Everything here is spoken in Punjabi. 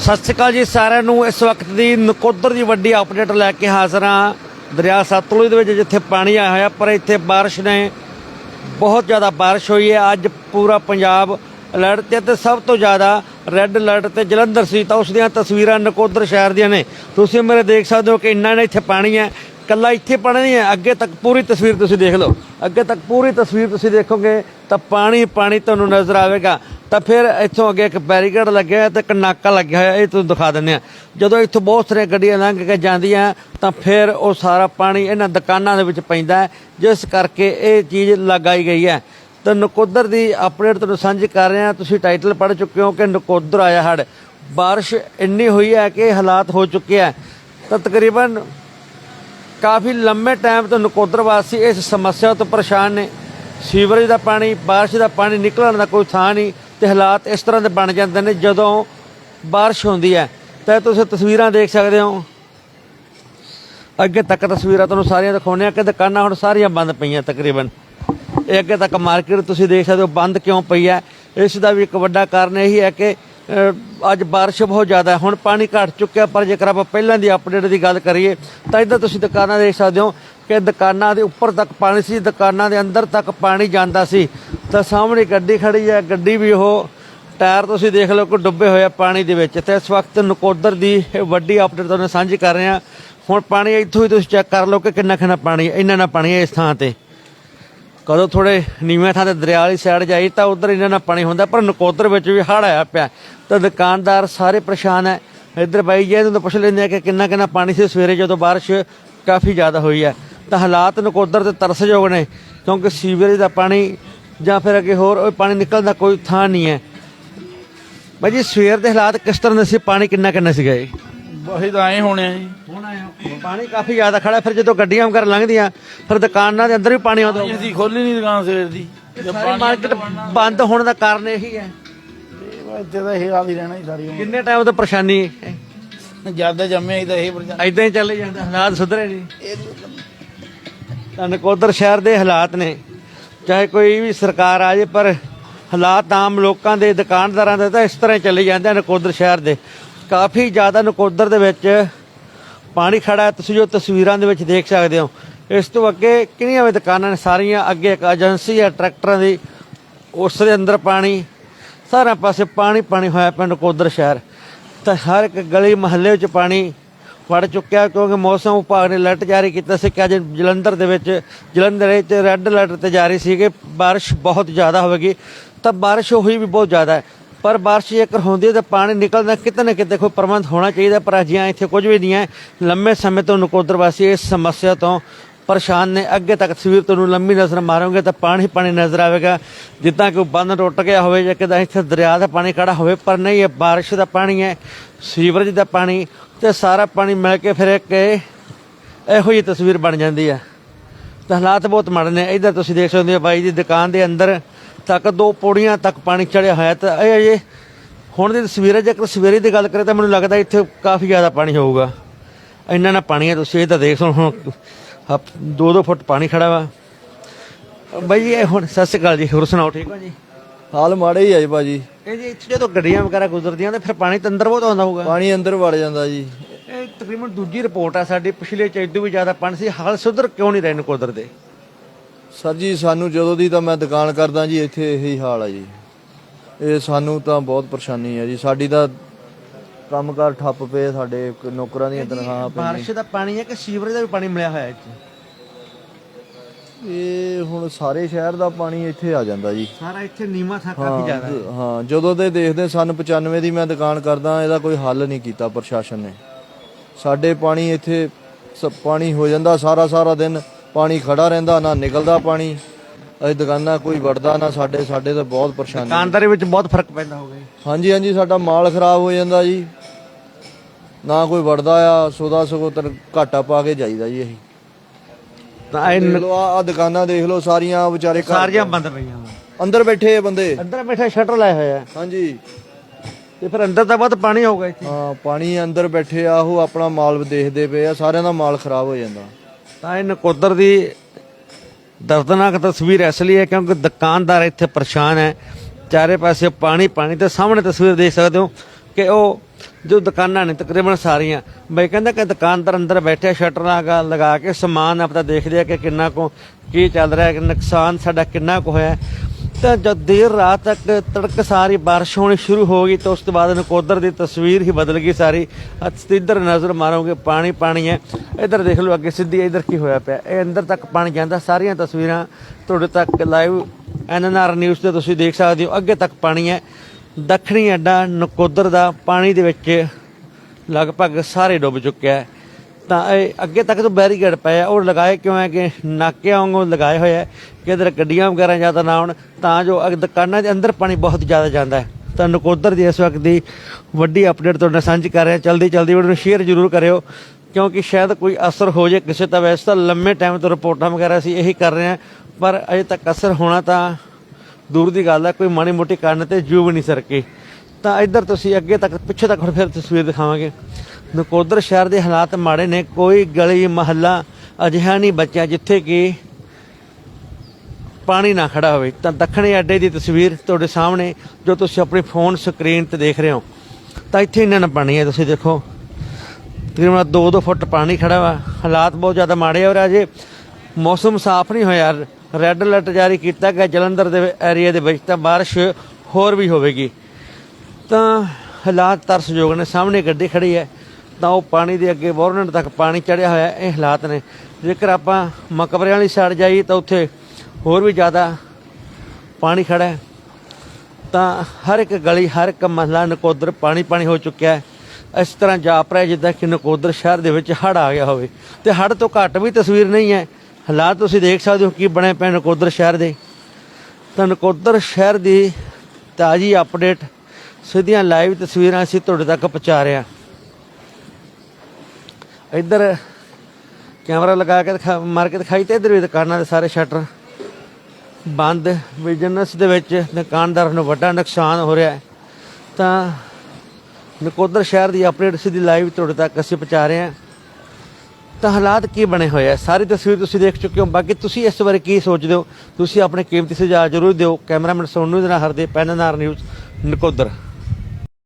ਸਤਿ ਸ਼੍ਰੀ ਅਕਾਲ ਜੀ ਸਾਰਿਆਂ ਨੂੰ। ਇਸ ਵਕਤ ਦੀ ਨਕੋਦਰ ਦੀ ਵੱਡੀ ਅਪਡੇਟ ਲੈ ਕੇ ਹਾਜ਼ਰ ਹਾਂ। ਦਰਿਆ ਸਤਲੁਜ ਦੇ ਵਿੱਚ ਜਿੱਥੇ ਪਾਣੀ ਆਇਆ ਹੋਇਆ, ਪਰ ਇੱਥੇ ਬਾਰਿਸ਼ ਨੇ ਬਹੁਤ ਜ਼ਿਆਦਾ ਬਾਰਿਸ਼ ਹੋਈ ਹੈ। ਅੱਜ ਪੂਰਾ ਪੰਜਾਬ ਅਲਰਟ ਤੇ ਤੇ ਸਭ ਤੋਂ ਜ਼ਿਆਦਾ ਰੈੱਡ ਅਲਰਟ ਤੇ ਜਲੰਧਰ ਸੀ ਤਾਂ ਉਸ ਦੀਆਂ ਤਸਵੀਰਾਂ ਨਕੋਦਰ ਸ਼ਹਿਰ ਦੀਆਂ ਨੇ। ਤੁਸੀਂ ਮੇਰੇ ਦੇਖ ਸਕਦੇ ਹੋ ਕਿ ਇੰਨਾ ਨੇ ਇੱਥੇ ਪਾਣੀ ਹੈ। ਕੱਲਾ ਇੱਥੇ ਪਾਣੀ ਨਹੀਂ ਹੈ, ਅੱਗੇ ਤੱਕ ਪੂਰੀ ਤਸਵੀਰ ਤੁਸੀਂ ਦੇਖ ਲਓ। ਅੱਗੇ ਤੱਕ ਪੂਰੀ ਤਸਵੀਰ ਤੁਸੀਂ ਦੇਖੋਗੇ ਤਾਂ ਪਾਣੀ ਪਾਣੀ ਤੁਹਾਨੂੰ ਨਜ਼ਰ ਆਵੇਗਾ। ਤਾਂ ਫਿਰ ਇੱਥੋਂ ਅੱਗੇ ਇੱਕ ਬੈਰੀਕੇਡ ਲੱਗਿਆ ਹੋਇਆ ਤੇ ਇੱਕ ਨਾਕਾ ਲੱਗਿਆ ਹੋਇਆ, ਇਹ ਤੁਹਾਨੂੰ ਦਿਖਾ ਦਿੰਦੇ ਆ ਜਦੋਂ ਇੱਥੋਂ ਬਹੁਤ ਸਾਰੀਆਂ ਗੱਡੀਆਂ ਲੰਘ ਕੇ ਜਾਂਦੀਆਂ, ਤਾਂ ਫਿਰ ਉਹ ਸਾਰਾ ਪਾਣੀ ਇਹਨਾਂ ਦੁਕਾਨਾਂ ਦੇ ਵਿੱਚ ਪੈਂਦਾ ਜਿਸ ਕਰਕੇ ਇਹ ਚੀਜ਼ ਲਗਾਈ ਗਈ ਹੈ। ਤਾਂ ਨਕੋਦਰ ਦੀ ਅਪਡੇਟ ਤੁਹਾਨੂੰ ਸਾਂਝੀ ਕਰ ਰਹੇ ਹਾਂ। ਤੁਸੀਂ ਟਾਈਟਲ ਪੜ੍ਹ ਚੁੱਕੇ ਹੋ ਕਿ ਨਕੋਦਰ ਆਇਆ ਹੜ ਬਾਰਿਸ਼ ਇੰਨੀ ਹੋਈ ਹੈ ਕਿ ਹਾਲਾਤ ਹੋ ਚੁੱਕੇ ਹੈ। ਤਾਂ ਤਕਰੀਬਨ ਕਾਫੀ ਲੰਮੇ ਟਾਈਮ ਤੋਂ ਨਕੋਦਰ ਵਾਸੀ ਇਸ ਸਮੱਸਿਆ ਤੋਂ ਪਰੇਸ਼ਾਨ ਨੇ। ਸੀਵਰੇਜ ਦਾ ਪਾਣੀ, ਬਾਰਿਸ਼ ਦਾ ਪਾਣੀ ਨਿਕਲਣ ਦਾ ਕੋਈ ਥਾਂ ਨਹੀਂ ਤੇ ਹਾਲਾਤ ਇਸ ਤਰ੍ਹਾਂ ਦੇ ਬਣ ਜਾਂਦੇ ਨੇ ਜਦੋਂ ਬਾਰਿਸ਼ ਹੁੰਦੀ ਹੈ। ਤਾਂ ਤੁਸੀਂ ਤਸਵੀਰਾਂ ਦੇਖ ਸਕਦੇ ਹੋ। ਅੱਗੇ ਤੱਕ ਤਸਵੀਰਾਂ ਤੁਹਾਨੂੰ ਸਾਰੀਆਂ ਦਿਖਾਉਂਦੇ ਆ ਕਿ ਦੁਕਾਨਾਂ ਹੁਣ ਸਾਰੀਆਂ ਬੰਦ ਪਈਆਂ ਤਕਰੀਬਨ। ਇਹ ਅੱਗੇ ਤੱਕ ਮਾਰਕੀਟ ਤੁਸੀਂ ਦੇਖ ਸਕਦੇ ਹੋ, ਬੰਦ ਕਿਉਂ ਪਈ ਹੈ? ਇਸ ਦਾ ਵੀ ਇੱਕ ਵੱਡਾ ਕਾਰਨ ਇਹੀ ਹੈ ਕਿ ਅੱਜ ਬਾਰਿਸ਼ ਬਹੁਤ ਜ਼ਿਆਦਾ ਹੁਣ ਪਾਣੀ ਘਟ ਚੁੱਕਿਆ, ਪਰ ਜੇਕਰ ਆਪਾਂ ਪਹਿਲਾਂ ਦੀ ਅਪਡੇਟ ਦੀ ਗੱਲ ਕਰੀਏ, ਤਾਂ ਇੱਧਰ ਤੁਸੀਂ ਦੁਕਾਨਾਂ ਦੇਖ ਸਕਦੇ ਹੋ ਕਿ ਦੁਕਾਨਾਂ ਦੇ ਉੱਪਰ ਤੱਕ ਪਾਣੀ ਸੀ, ਦੁਕਾਨਾਂ ਦੇ ਅੰਦਰ ਤੱਕ ਪਾਣੀ ਜਾਂਦਾ ਸੀ। ਤਾਂ ਸਾਹਮਣੇ ਗੱਡੀ ਖੜੀ ਹੈ, ਗੱਡੀ ਵੀ ਉਹ ਟਾਇਰ ਤੁਸੀਂ ਦੇਖ ਲਓ ਕਿ ਡੁੱਬੇ ਹੋਏ ਆ ਪਾਣੀ ਦੇ ਵਿੱਚ। ਤੇ ਇਸ ਵਕਤ ਨਕੋਦਰ ਦੀ ਇਹ ਵੱਡੀ ਅਪਡੇਟ ਤੁਹਾਨੂੰ ਸਾਂਝੀ ਕਰ ਰਹੇ ਹਾਂ। ਹੁਣ ਪਾਣੀ ਇੱਥੋਂ ਹੀ ਤੁਸੀਂ ਚੈੱਕ ਕਰ ਲਓ ਕਿ ਕਿੰਨਾ ਕਿੰਨਾ ਪਾਣੀ ਹੈ ਇੰਨਾ ਨਾ ਪਾਣੀ ਹੈ ਇਸ ਥਾਂ ਤੇ। ਕਦੋਂ ਥੋੜੇ ਨੀਵੇਂ ਥਾਂ ਤੇ ਦਰਿਆ ਵਾਲੀ ਸਾਈਡ ਜਾਈ, ਤਾਂ ਉਧਰ ਇਹਨਾਂ ਨਾਲ ਪਾਣੀ ਹੁੰਦਾ, ਪਰ ਨਕੋਦਰ ਵਿੱਚ ਵੀ ਹੜ੍ਹ ਆਇਆ ਪਿਆ। ਤਾਂ ਦੁਕਾਨਦਾਰ ਸਾਰੇ ਪਰੇਸ਼ਾਨ ਹੈ। ਇੱਧਰ ਬਾਈ ਜੀ, ਇਹਨਾਂ ਤੋਂ ਪੁੱਛ ਲੈਂਦੇ ਆ ਕਿ ਕਿੰਨਾ ਕਿੰਨਾ ਪਾਣੀ ਸੀ ਸਵੇਰੇ ਜਦੋਂ ਬਾਰਿਸ਼ ਕਾਫੀ ਜ਼ਿਆਦਾ ਹੋਈ ਹੈ। ਤਾਂ ਹਾਲਾਤ ਨਕੋਦਰ ਤੇ ਤਰਸਯੋਗ ਨੇ, ਕਿਉਂਕਿ ਸੀਵਰੇਜ ਦਾ ਪਾਣੀ ਜਾਂ ਫਿਰ ਅੱਗੇ ਹੋਰ ਉਹ ਪਾਣੀ ਨਿਕਲਣ ਦਾ ਕੋਈ ਥਾਂ ਨਹੀਂ ਹੈ। ਬਾਈ ਜੀ, ਸਵੇਰ ਦੇ ਹਾਲਾਤ ਕਿਸ ਤਰ੍ਹਾਂ ਦੇ ਸੀ? ਪਾਣੀ ਕਿੰਨਾ ਕਿੰਨਾ ਸੀਗਾ ਜੀ? ਤਾਂ ਐ ਹੋਣੇ ਆ ਜੀ। ਹੁਣ ਆਇਆ ਪਾਣੀ ਕਾਫੀ ਜ਼ਿਆਦਾ ਖੜਾ ਫਿਰ ਜਦੋਂ ਗੱਡੀਆਂ ਵਗੈਰਾ ਲੰਘਦੀਆਂ ਫਿਰ ਦੁਕਾਨਾਂ ਦੇ ਅੰਦਰ ਵੀ ਪਾਣੀ ਆਉਂਦਾ ਹੋਊਗਾ। ਅਸੀਂ ਖੋਲੀ ਨਹੀਂ ਦੁਕਾਨ ਸਵੇਰ ਦੀ। ਜਦ ਸਾਰੀ ਮਾਰਕੀਟ ਬੰਦ ਹੋਣ ਦਾ ਕਾਰਨ ਇਹੀ ਹੈ। ਇੱਥੇ ਤਾਂ ਇਹ ਹਾਲ ਹੀ ਰਹਿਣਾ ਹੀ ਸਾਰੀ ਉਮਰ। ਕਿੰਨੇ ਟਾਈਮ ਤੋਂ ਪਰੇਸ਼ਾਨੀ ਹੈ? ਜ਼ਿਆਦਾ ਜੰਮੇ ਹੀ ਤਾਂ ਇਹ ਪਰ ਐਦਾਂ ਹੀ ਚੱਲੇ ਜਾਂਦਾ ਹਾਲਾਤ ਸੁਧਰੇ ਨਹੀਂ। ਤਾਂ ਨਕੋਦਰ ਸ਼ਹਿਰ ਦੇ ਹਾਲਾਤ ਨੇ। ਚਾਹੇ ਕੋਈ ਵੀ ਸਰਕਾਰ ਆ ਜੇ ਪਰ ਹਾਲਾਤ ਆਮ ਲੋਕਾਂ ਦੇ ਦੁਕਾਨਦਾਰਾਂ ਦੇ ਤਾਂ ਇਸ ਤਰ੍ਹਾਂ ਹੀ ਚੱਲੇ ਜਾਂਦੇ ਆ ਨਕੋਦਰ ਸ਼ਹਿਰ ਦੇ। ਕਾਫੀ ਜ਼ਿਆਦਾ ਨਕੋਦਰ ਦੇ ਵਿੱਚ ਪਾਣੀ ਖੜਾ ਹੈ। ਤੁਸੀਂ ਜੋ ਤਸਵੀਰਾਂ ਦੇ ਵਿੱਚ ਦੇਖ ਸਕਦੇ ਹੋ। ਇਸ ਤੋਂ ਅੱਗੇ ਕਿੰਨੀਆਂ ਵੀ ਦੁਕਾਨਾਂ ਨੇ, ਸਾਰੀਆਂ ਅੱਗੇ ਇੱਕ ਏਜੰਸੀ ਹੈ ਟਰੈਕਟਰਾਂ ਦੀ। ਉਸ ਦੇ ਅੰਦਰ ਪਾਣੀ ਸਾਰਾ ਪਾਸੇ ਪਾਣੀ ਪਾਣੀ ਹੋਇਆ ਪਿਆ ਨਕੋਦਰ ਸ਼ਹਿਰ। ਤਾਂ ਹਰ ਇੱਕ ਗਲੀ ਮਹੱਲੇ ਵਿੱਚ ਪਾਣੀ ਫੜ ਚੁੱਕਿਆ ਕਿਉਂਕਿ ਮੌਸਮ ਵਿਭਾਗ ਨੇ ਅਲਰਟ ਜਾਰੀ ਕੀਤਾ ਸੀ ਕਿ ਅੱਜ ਜਲੰਧਰ ਦੇ ਵਿੱਚ, ਜਲੰਧਰ ਵਿੱਚ ਰੈੱਡ ਅਲਰਟ ਤੇ ਜਾਰੀ ਸੀ ਕਿ ਬਾਰਿਸ਼ ਬਹੁਤ ਜ਼ਿਆਦਾ ਹੋਵੇਗੀ। ਤਾਂ ਬਾਰਿਸ਼ ਹੋਈ ਵੀ ਬਹੁਤ ਜ਼ਿਆਦਾ ਹੈ। ਪਰ ਬਾਰਿਸ਼ ਜੇਕਰ ਹੁੰਦੀ ਹੈ ਤਾਂ ਪਾਣੀ ਨਿਕਲਦਾ ਕਿਤੇ ਨਾ ਕਿਤੇ ਕੋਈ ਪ੍ਰਬੰਧ ਹੋਣਾ ਚਾਹੀਦਾ ਪਰ ਅਜਿਹਾ ਇੱਥੇ ਕੁਝ ਵੀ ਨਹੀਂ ਹੈ। ਲੰਮੇ ਸਮੇਂ ਤੋਂ ਨਕੋਦਰ ਵਾਸੀ ਇਸ ਸਮੱਸਿਆ ਤੋਂ ਪਰੇਸ਼ਾਨ ਨੇ। ਅੱਗੇ ਤੱਕ ਤਸਵੀਰ ਤੁਹਾਨੂੰ ਲੰਮੀ ਨਜ਼ਰ ਮਾਰੋਗੇ ਤਾਂ ਪਾਣੀ ਪਾਣੀ ਨਜ਼ਰ ਆਵੇਗਾ। ਜਿੱਦਾਂ ਕਿ ਬੰਨ ਟੁੱਟ ਗਿਆ ਹੋਵੇ ਜਾਂ ਕਿਦਾਂ ਇੱਥੇ ਦਰਿਆ ਦਾ ਪਾਣੀ ਖੜਾ ਹੋਵੇ, ਪਰ ਨਹੀਂ, ਇਹ ਬਾਰਿਸ਼ ਦਾ ਪਾਣੀ ਹੈ, ਸੀਵਰੇਜ ਦਾ ਪਾਣੀ ਤੇ ਸਾਰਾ ਪਾਣੀ ਮਿਲ ਕੇ ਫਿਰ ਇੱਕ ਇਹੋ ਜਿਹੀ ਤਸਵੀਰ ਬਣ ਜਾਂਦੀ ਹੈ। ਤਾਂ ਹਾਲਾਤ ਬਹੁਤ ਮਾੜੇ ਨੇ। ਇਧਰ ਤੁਸੀਂ ਦੇਖ ਸਕਦੇ ਹੋ ਬਾਈ ਦੀ ਦੁਕਾਨ ਦੇ ਅੰਦਰ ਤੱਕ ਦੋ ਪੌੜੀਆਂ ਤੱਕ ਪਾਣੀ ਚੜਿਆ ਹੋਇਆ ਤਾਂ ਇਹ ਅਜੇ ਹੁਣ ਦੀ ਤਸਵੀਰ ਹੈ ਜੇਕਰ ਸਵੇਰੇ ਦੀ ਗੱਲ ਕਰੇ ਤਾਂ ਮੈਨੂੰ ਲੱਗਦਾ ਇੱਥੇ ਕਾਫੀ ਜ਼ਿਆਦਾ ਪਾਣੀ ਹੋਊਗਾ। ਇੰਨਾ ਨਾ ਪਾਣੀ ਹੈ ਤੁਸੀਂ ਇਹ ਤਾਂ ਦੇਖ ਲਓ ਹੁਣ ਹੱਪ- ਦੋ ਦੋ ਫੁੱਟ ਪਾਣੀ ਖੜਾ ਵਾ। ਬਾਈ ਇਹ ਹੁਣ ਸਤਿ ਸ਼੍ਰੀ ਅਕਾਲ ਜੀ ਹੋਰ ਸੁਣਾਓ ਠੀਕ ਹੋ ਜੀ? ਹਾਲ ਮਾੜੇ ਹੀ ਆ ਜੀ ਭਾਜੀ। ਇਹ ਜੀ ਇੱਥੇ ਜਦੋਂ ਗੱਡੀਆਂ ਵਗੈਰਾ ਗੁਜ਼ਰਦੀਆਂ ਤਾਂ ਫਿਰ ਪਾਣੀ ਤਾਂ ਅੰਦਰ ਬਹੁਤ ਆਉਂਦਾ ਹੋਊਗਾ। ਪਾਣੀ ਅੰਦਰ ਵੜ ਜਾਂਦਾ ਜੀ। ਇਹ ਤਕਰੀਬਨ ਦੂਜੀ ਰਿਪੋਰਟ ਆ ਸਾਡੀ ਪਿਛਲੇ ਚ ਇਦੋਂ ਵੀ ਜ਼ਿਆਦਾ ਪਾਣੀ ਸੀ ਹਾਲ ਸੁਧਰ ਕਿਉਂ ਨਹੀਂ ਰਹੇ ਨਕੋਦਰ ਦੇ? ਸਰ ਜੀ ਸਾਨੂੰ ਜਦੋਂ ਦੀ ਤਾਂ ਮੈਂ ਦੁਕਾਨ ਕਰਦਾ ਜੀ ਇੱਥੇ ਇਹੀ ਹਾਲ ਆ ਜੀ। ਇਹ ਸਾਨੂੰ ਤਾਂ ਬਹੁਤ ਪਰੇਸ਼ਾਨੀ ਆ ਜੀ। ਸਾਡੀ ਤਾਂ ਕੰਮਕਾਰ ਠੱਪ ਪਏ ਸਾਡੇ ਨੌਕਰਾਂ ਦੀਆਂ ਤਨਖਾਹਾਂ ਪਈਆਂ। ਬਾਰਿਸ਼ ਦਾ ਪਾਣੀ ਹੈ ਕਿ ਸੀਵਰੇਜ ਦਾ ਵੀ ਪਾਣੀ ਮਿਲਿਆ ਹੋਇਆ ਇੱਥੇ? ਇਹ ਹੁਣ ਸਾਰੇ ਸ਼ਹਿਰ ਦਾ ਪਾਣੀ ਇੱਥੇ ਆ ਜਾਂਦਾ ਜੀ। ਸਾਰਾ ਇੱਥੇ ਨੀਮਾ ਥਾਂ ਕਾਫੀ ਜ਼ਿਆਦਾ ਹੈ। ਹਾਂ, ਹਾਂ ਜਦੋਂ ਦੇ ਦੇਖਦੇ ਸਨ 95 ਦੀ ਮੈਂ ਦੁਕਾਨ ਕਰਦਾ ਇਹਦਾ ਕੋਈ ਹੱਲ ਨਹੀਂ ਕੀਤਾ ਪ੍ਰਸ਼ਾਸਨ ਨੇ। ਸਾਡੇ ਪਾਣੀ ਇੱਥੇ ਸ- ਪਾਣੀ ਹੋ ਜਾਂਦਾ ਸਾਰਾ ਸਾਰਾ ਦਿਨ। ਪਾਣੀ ਖੜਾ ਰਹਿੰਦਾ ਨਾ ਨਿਕਲਦਾ ਪਾਣੀ। ਅਸੀਂ ਦੁਕਾਨਾਂ ਕੋਈ ਵੜਦਾ ਨਾ ਸਾਡੇ ਸਾਡੇ ਤਾਂ ਬਹੁਤ ਪਰੇਸ਼ਾਨੀ। ਦੁਕਾਨਦਾਰੀ ਵਿੱਚ ਬਹੁਤ ਫ਼ਰਕ ਪੈਂਦਾ ਜੀ। ਹਾਂਜੀ ਹਾਂਜੀ ਸਾਡਾ ਮਾਲ ਖਰਾਬ ਹੋ ਜਾਂਦਾ ਜੀ। ਨਾ ਕੋਈ ਵੜਦਾ ਆ ਸੋਦਾ ਸਗੋਂ ਤਰ ਘਾਟਾ ਪਾ ਕੇ ਜਾਈਦਾ ਜੀ ਅਸੀਂ। ਤਾਂ ਇਹ ਦੇਖ ਲਓ ਆ ਆ ਦੁਕਾਨਾਂ ਦੇਖ ਲਓ ਸਾਰੀਆਂ ਵਿਚਾਰੇ ਘਰ ਸਾਰੀਆਂ ਬੰਦ ਪਈਆਂ ਵਾ ਅੰਦਰ ਬੈਠੇ ਆ ਬੰਦੇ। ਅੰਦਰ ਬੈਠਾ ਸ਼ਟਰ ਲਾਇਆ ਹੋਇਆ ਹੈ। ਹਾਂਜੀ। ਤੇ ਫਿਰ ਅੰਦਰ ਤਾਂ ਬਹੁਤ ਪਾਣੀ ਹੋਊਗਾ ਇੱਥੇ। ਹਾਂ ਪਾਣੀ ਅੰਦਰ ਬੈਠੇ ਆ ਉਹ ਆਪਣਾ ਮਾਲ ਦੇਖਦੇ ਪਏ ਆ ਸਾਰਿਆਂ ਦਾ ਮਾਲ ਖਰਾਬ ਹੋ ਜਾਂਦਾ। ਤਾਂ ਇਹ ਨਕੋਦਰ ਦੀ ਦਰਦਨਾਕ ਤਸਵੀਰ ਇਸ ਲਈ ਹੈ ਕਿਉਂਕਿ ਦੁਕਾਨਦਾਰ ਇੱਥੇ ਪਰੇਸ਼ਾਨ ਹੈ। ਚਾਰੇ ਪਾਸੇ ਪਾਣੀ ਪਾਣੀ ਤੇ ਸਾਹਮਣੇ ਤਸਵੀਰ ਦੇਖ ਸਕਦੇ ਹੋ ਕਿ ਉਹ ਜੋ ਦੁਕਾਨਾਂ ਨੇ ਤਕਰੀਬਨ ਸਾਰੀਆਂ, ਬਈ ਕਹਿੰਦਾ ਕਿ ਦੁਕਾਨਦਾਰ ਅੰਦਰ ਬੈਠੇ ਸ਼ਟਰਾਂ ਲਗਾ ਕੇ ਸਮਾਨ ਆਪਦਾ ਦੇਖਦੇ ਆ ਕਿ ਕਿੰਨਾ ਕੁ, ਕੀ ਚੱਲ ਰਿਹਾ ਹੈ ਨੁਕਸਾਨ ਸਾਡਾ ਕਿੰਨਾ ਕੁ ਹੋਇਆ। ਤਾਂ ਜਦ ਦੇਰ ਰਾਤ ਤੱਕ ਤੜਕ ਸਾਰੀ ਬਾਰਿਸ਼ ਹੋਣੀ ਸ਼ੁਰੂ ਹੋ ਗਈ ਤਾਂ ਉਸ ਤੋਂ ਬਾਅਦ ਨਕੋਦਰ ਦੀ ਤਸਵੀਰ ਹੀ ਬਦਲ ਗਈ ਸਾਰੀ। ਅੱਜ ਇੱਧਰ ਨਜ਼ਰ ਮਾਰੋਗੇ, ਪਾਣੀ ਪਾਣੀ ਹੈ। ਇੱਧਰ ਦੇਖ ਲਓ ਅੱਗੇ ਸਿੱਧੀ ਇੱਧਰ ਕੀ ਹੋਇਆ ਪਿਆ। ਇਹ ਅੰਦਰ ਤੱਕ ਪਾਣੀ ਜਾਂਦਾ, ਸਾਰੀਆਂ ਤਸਵੀਰਾਂ ਤੁਹਾਡੇ ਤੱਕ ਲਾਈਵ ਐਨਐਨਆਰ ਨਿਊਜ਼ ਤੇ ਤੁਸੀਂ ਦੇਖ ਸਕਦੇ ਹੋ। ਅੱਗੇ ਤੱਕ ਪਾਣੀ ਹੈ। ਦੱਖਣੀ ਅੱਡਾ ਨਕੋਦਰ ਦਾ ਪਾਣੀ ਦੇ ਵਿੱਚ ਲਗਭਗ ਸਾਰੇ ਡੁੱਬ ਚੁੱਕਿਆ ਹੈ। ਤਾਂ ਇਹ ਅੱਗੇ ਤੱਕ ਤਾਂ ਬੈਰੀਕੇਡ ਪਏ ਆ। ਉਹ ਲਗਾਏ ਕਿਉਂ ਹੈ ਕਿ ਨਾਕਿਆਂ ਵਾਂਗੂ ਲਗਾਏ ਹੋਏ ਆ ਕਿ ਇਧਰ ਗੱਡੀਆਂ ਵਗੈਰਾ ਜ਼ਿਆਦਾ ਨਾ ਆਉਣ, ਤਾਂ ਜੋ ਅਗ- ਦੁਕਾਨਾਂ ਦੇ ਅੰਦਰ ਪਾਣੀ ਬਹੁਤ ਜ਼ਿਆਦਾ ਜਾਂਦਾ ਹੈ। ਤਾਂ ਨਕੋਦਰ ਦੀ ਇਸ ਵਕਤ ਦੀ ਵੱਡੀ ਅਪਡੇਟ ਤੁਹਾਡੇ ਨਾਲ ਸਾਂਝੀ ਕਰ ਰਿਹਾ। ਚਲਦੀ ਚਲਦੀ ਜਲਦੀ ਵੀਡੀਓ ਨੂੰ ਸ਼ੇਅਰ ਜ਼ਰੂਰ ਕਰਿਓ, ਕਿਉਂਕਿ ਸ਼ਾਇਦ ਕੋਈ ਅਸਰ ਹੋ ਜਾਏ ਕਿਸੇ ਤਾਂ ਵੈਸੇ ਤਾਂ ਲੰਮੇ ਟਾਈਮ ਤੋਂ ਰਿਪੋਰਟਾਂ ਵਗੈਰਾ ਅਸੀਂ ਇਹੀ ਕਰ ਰਹੇ ਹਾਂ, ਪਰ ਅਜੇ ਤੱਕ ਅਸਰ ਹੋਣਾ ਤਾਂ ਦੂਰ ਦੀ ਗੱਲ ਹੈ। ਕੋਈ ਮਾੜੀ ਮੋਟੀ ਕਾਰਨ ਤੇ ਜੂ ਵੀ ਨਹੀਂ ਸਰਕੀ। ਤਾਂ ਇੱਧਰ ਤੁਸੀਂ ਅੱਗੇ ਤੱਕ, ਪਿੱਛੇ ਤੱਕ ਹੁਣ ਫਿਰ ਤਸਵੀਰ ਦਿਖਾਵਾਂਗੇ। ਨਕੋਦਰ ਸ਼ਹਿਰ ਦੇ ਹਾਲਾਤ ਮਾੜੇ ਨੇ। ਕੋਈ ਗਲੀ, ਮਹੱਲਾ ਅਜਿਹਾ ਨਹੀਂ ਬਚਿਆ ਜਿੱਥੇ ਕਿ ਪਾਣੀ ਨਾ ਖੜਾ ਹੋਵੇ। ਤਾਂ ਦੱਖਣੀ ਅੱਡੇ ਦੀ ਤਸਵੀਰ ਤੁਹਾਡੇ ਸਾਹਮਣੇ, ਜੋ ਤੁਸੀਂ ਆਪਣੀ ਫੋਨ ਸਕਰੀਨ ਤੇ ਦੇਖ ਰਹੇ ਹੋ। ਤਾਂ ਇੱਥੇ ਇੰਨਾ ਨਾ ਪਾਣੀ ਹੈ। ਤੁਸੀਂ ਦੇਖੋ, ਤਕਰੀਬਨ 2-2 ਫੁੱਟ ਪਾਣੀ ਖੜਾ ਵਾ। ਹਾਲਾਤ ਬਹੁਤ ਜ਼ਿਆਦਾ ਮਾੜੇ ਹੋ ਰਹੇ ਅਜੇ ਮੌਸਮ ਸਾਫ਼ ਨਹੀਂ ਹੋਇਆ। ਰੈੱਡ ਅਲਰਟ ਜਾਰੀ ਕੀਤਾ ਗਿਆ। ਜਲੰਧਰ ਦੇ ਏਰੀਆ ਦੇ ਵਿੱਚ ਤਾਂ ਬਾਰਿਸ਼ ਹੋਰ ਵੀ ਹੋਵੇਗੀ। ਤਾਂ ਹਾਲਾਤ ਤਰਸਯੋਗ ਨੇ। ਸਾਹਮਣੇ ਗੱਡੀ ਖੜੀ ਹੈ। ਤਾਂ ਉਹ ਪਾਣੀ ਦੇ ਅੱਗੇ ਬੋਰਨਟ ਤੱਕ ਪਾਣੀ ਚੜਿਆ ਹੋਇਆ ਇਹ ਹਾਲਾਤ ਨੇ। ਜੇਕਰ ਆਪਾਂ ਮਕਬਰਿਆਂ ਵਾਲੀ ਸਾਈਡ ਜਾਈਏ ਤਾਂ ਉੱਥੇ ਹੋਰ ਵੀ ਜ਼ਿਆਦਾ ਪਾਣੀ ਖੜਾ ਹੈ। ਤਾਂ ਹਰ ਇੱਕ ਗਲੀ, ਹਰ ਇੱਕ ਮਹੱਲਾ ਨਕੋਦਰ ਪਾਣੀ ਪਾਣੀ ਹੋ ਚੁੱਕਿਆ ਹੈ। ਇਸ ਤਰ੍ਹਾਂ ਜਾਪ ਰਿਹਾ ਜਿੱਦਾਂ ਕਿ ਨਕੋਦਰ ਸ਼ਹਿਰ ਦੇ ਵਿੱਚ ਹੜ ਆ ਗਿਆ ਹੋਵੇ। ਤੇ ਹੜ ਤੋਂ ਘੱਟ ਵੀ ਤਸਵੀਰ ਨਹੀਂ ਹੈ। ਹਾਲਾਤ ਤੁਸੀਂ ਦੇਖ ਸਕਦੇ ਹੋ ਕੀ ਬਣੇ ਪਏ ਨਕੋਦਰ ਸ਼ਹਿਰ ਦੇ। ਤਾਂ ਨਕੋਦਰ ਸ਼ਹਿਰ ਦੀ ਤਾਜ਼ੀ ਅਪਡੇਟ ਸਿੱਧੀਆਂ ਲਾਈਵ ਤਸਵੀਰਾਂ ਅਸੀਂ ਤੁਹਾਡੇ ਤੱਕ ਪਹੁੰਚਾ ਰਹੇ ਹਾਂ। ਇੱਧਰ ਕੈਮਰਾ ਲਗਾ ਕੇ ਦਿਖਾ, ਮਾਰ ਕੇ ਦਿਖਾਈ ਤੇ ਇੱਧਰ ਵੀ ਦੁਕਾਨਾਂ ਦੇ ਸਾਰੇ ਸ਼ਟਰ। ਬੰਦ ਬਿਜ਼ਨਸ ਦੇ ਵਿੱਚ ਦੁਕਾਨਦਾਰ ਨੂੰ ਵੱਡਾ ਨੁਕਸਾਨ ਹੋ ਰਿਹਾ ਹੈ। ਤਾਂ ਨਕੋਦਰ ਸ਼ਹਿਰ ਦੀ ਅਪਡੇਟ ਸਿੱਧੀ ਲਾਈਵ ਤੁਹਾਡੇ ਤੱਕ ਅਸੀਂ ਪਹੁੰਚਾ ਰਹੇ ਹਾਂ। ਤਾਂ ਹਾਲਾਤ ਕੀ ਬਣੇ ਹੋਏ ਆ? ਸਾਰੀ ਤਸਵੀਰ ਤੁਸੀਂ ਦੇਖ ਚੁੱਕੇ ਹੋ। ਬਾਕੀ ਤੁਸੀਂ ਇਸ ਬਾਰੇ ਕੀ ਸੋਚਦੇ ਹੋ? ਤੁਸੀਂ ਆਪਣੇ ਕੀਮਤੀ ਸੁਝਾਅ ਜ਼ਰੂਰ ਦਿਓ। ਕੈਮਰਾਮੈਨ ਸੋਨੂ ਦੇ ਨਾਲ ਹਰਦੇ ਪੈਨਨਾਰ ਨਿਊਜ਼ ਨਕੋਦਰ।